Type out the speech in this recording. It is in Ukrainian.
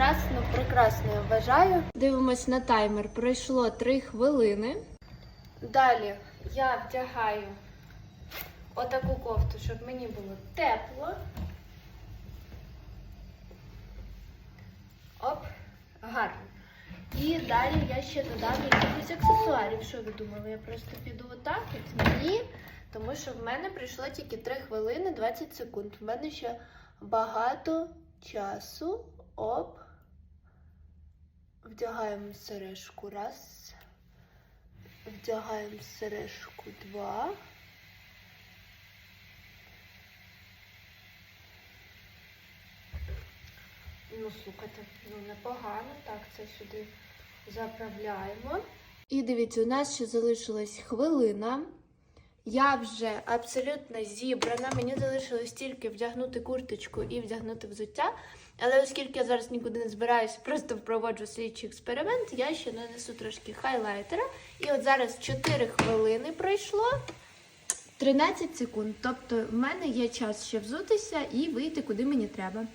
прекрасно, прекрасно, я вважаю. Дивимось на таймер. Пройшло 3 хвилини. Далі я вдягаю отаку кофту, щоб мені було тепло. Оп, гарно. І далі я ще додам якихось аксесуарів. Що ви думали? Я просто піду отак? От? Ні, тому що в мене пройшло тільки 3 хвилини 20 секунд. В мене ще багато часу. Оп. Вдягаємо сережку раз. Вдягаємо сережку два. Ну, слухайте, ну непогано. Так, це сюди заправляємо. І дивіться, у нас ще залишилась хвилина. Я вже абсолютно зібрана. Мені залишилось тільки вдягнути курточку і вдягнути взуття. Але оскільки я зараз нікуди не збираюсь, просто впроводжу слідчий експеримент, я ще нанесу трошки хайлайтера. І от зараз 4 хвилини пройшло. 13 секунд. Тобто в мене є час ще взутися і вийти куди мені треба.